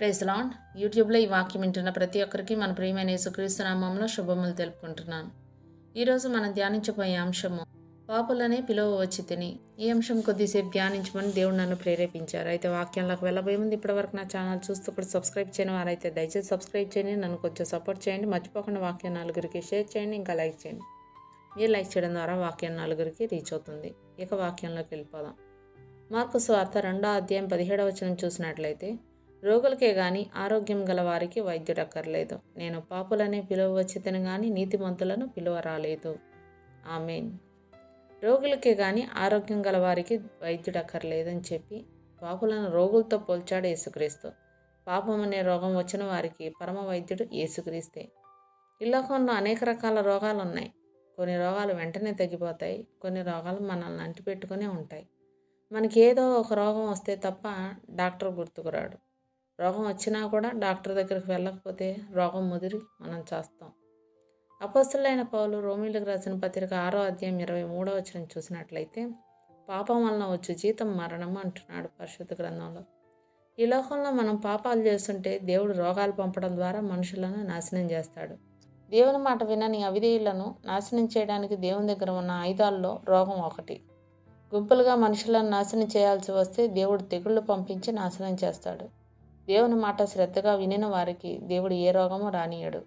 Praise land యూట్యూబ్లో ఈ వాక్యం వింటున్న ప్రతి ఒక్కరికి మన ప్రియమైన యేసుక్రీస్తు నామంలో శుభములు తెలుపుకుంటున్నాను. ఈరోజు మనం ధ్యానించబోయే అంశము పాపులనే పిలువ వచ్చి తిని. ఈ అంశం కొద్దిసేపు ధ్యానించమని దేవుడు నన్ను ప్రేరేపించారు. అయితే వాక్యంలోకి వెళ్ళబోయే ముందు ఇప్పటివరకు నా ఛానల్ చూస్తూ కూడా సబ్స్క్రైబ్ చేయని వారైతే దయచేసి సబ్స్క్రైబ్ చేయండి నన్ను కొంచెం సపోర్ట్ చేయండి మర్చిపోకుండా వాక్యం నలుగురికి షేర్ చేయండి ఇంకా లైక్ చేయండి. మీరు లైక్ చేయడం ద్వారా వాక్యం నలుగురికి రీచ్ అవుతుంది. ఇక వాక్యంలోకి వెళ్ళిపోదాం. మార్కు స్వార్థ రెండో అధ్యాయం పదిహేడవ వచనం చూసినట్లయితే రోగులకే గాని ఆరోగ్యం గల వారికి వైద్యుడు అక్కర్లేదు నేను పాపులనే పిలువ వచ్చితను గాని నీతిమంతులను పిలువ రాలేదు ఆమెన్. రోగులకే గాని ఆరోగ్యం గల వారికి వైద్యుడు అక్కర్లేదని చెప్పి పాపులను రోగులతో పోల్చాడు యేసుక్రీస్తు. పాపం అనే రోగం వచ్చిన వారికి పరమ వైద్యుడు యేసుక్రీస్తే. ఈ లోకంలో అనేక రకాల రోగాలు ఉన్నాయి కొన్ని రోగాలు వెంటనే తగ్గిపోతాయి. కొన్ని రోగాలు మనల్ని అంటిపెట్టుకునే ఉంటాయి. మనకి ఏదో ఒక రోగం వస్తే తప్ప డాక్టర్ గుర్తుకురాడు రోగం వచ్చినా కూడా డాక్టర్ దగ్గరికి వెళ్ళకపోతే రోగం ముదిరి మనం చేస్తాం. అపస్తులైన పౌలు రోమిలకు రాసిన పత్రిక ఆరో అధ్యాయం ఇరవై మూడో వచ్చిన చూసినట్లయితే పాపం వలన వచ్చే జీతం మరణం అంటున్నాడు పరిశుద్ధ గ్రంథంలో. ఈ లోకంలో మనం పాపాలు చేస్తుంటే దేవుడు రోగాలు పంపడం ద్వారా మనుషులను నాశనం చేస్తాడు. దేవుని మాట వినని అవిధేయులను నాశనం చేయడానికి దేవుని దగ్గర ఉన్న ఆయుధాల్లో రోగం ఒకటి. గుంపులుగా మనుషులను నాశనం చేయాల్సి వస్తే దేవుడు తెగుళ్ళు పంపించి నాశనం చేస్తాడు. దేవుని మాట శ్రద్ధగా వినిన వారికి దేవుడు ఏ రోగము రానియడు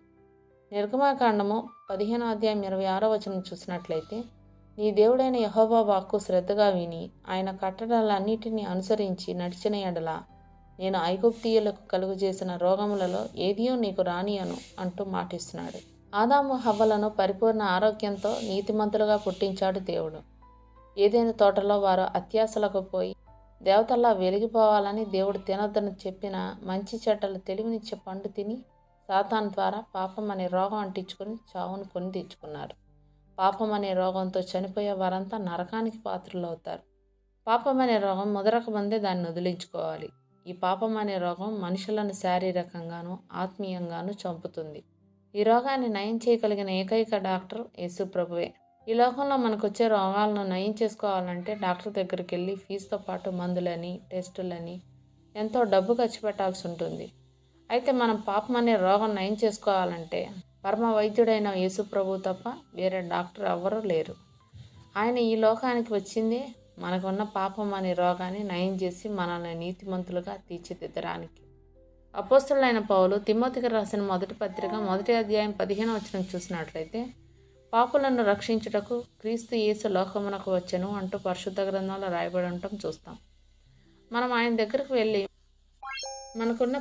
నిర్గమాకాండము పదిహేనో అధ్యాయం ఇరవై ఆరో వచనం చూసినట్లయితే నీ దేవుడైన యహోబా వాక్కు శ్రద్ధగా విని ఆయన కట్టడాలన్నిటినీ అనుసరించి నడిచిన ఎడల నేను ఐగుప్తీయులకు కలుగు చేసిన రోగములలో ఏదియో నీకు రానియను అంటూ మాటిస్తున్నాడు. ఆదాము హవ్వలను పరిపూర్ణ ఆరోగ్యంతో నీతిమంతులుగా పుట్టించాడు దేవుడు. ఏదైనా తోటలో వారు అత్యాసలకు పోయి దేవతల్లా వెలిగిపోవాలని దేవుడు తినొద్దని చెప్పిన మంచి చెడ్డలు తెలివినిచ్చే పండు తిని సాతాన్ ద్వారా పాపం అనే రోగం అంటించుకొని చావును కొని తెచ్చుకున్నారు పాపం అనే రోగంతో చనిపోయే వారంతా నరకానికి పాత్రలు అవుతారు. పాపం అనే రోగం ముదరక ముందే దాన్ని వదిలించుకోవాలి. ఈ పాపం అనే రోగం మనుషులను శారీరకంగాను ఆత్మీయంగాను చంపుతుంది. ఈ రోగాన్ని నయం చేయగలిగిన ఏకైక డాక్టర్ యేసు ప్రభువే ఈ లోకంలో మనకు వచ్చే రోగాలను నయం చేసుకోవాలంటే డాక్టర్ దగ్గరికి వెళ్ళి ఫీజుతో పాటు మందులని టెస్టులని ఎంతో డబ్బు ఖర్చు పెట్టాల్సి ఉంటుంది. అయితే మనం పాపం అనే రోగం నయం చేసుకోవాలంటే పరమ వైద్యుడైన యేసు ప్రభు తప్ప వేరే డాక్టర్ ఎవ్వరూ లేరు. ఆయన ఈ లోకానికి వచ్చింది మనకున్న పాపం అనే రోగాన్ని నయం చేసి మనల్ని నీతిమంతులుగా తీర్చిదిద్దడానికి. అపోస్తులైన పౌలు తిమ్మతికి రాసిన మొదటి పత్రిక మొదటి అధ్యాయం పదిహేను వచ్చిన చూసినట్లయితే పాపులను రక్షించుటకు క్రీస్తు యేసు లోకమునకు వచ్చెను అంటూ పరిశుద్ధ గ్రంథంలో రాయబడి ఉండటం చూస్తాం. మనం ఆయన దగ్గరకు వెళ్ళి మనకున్న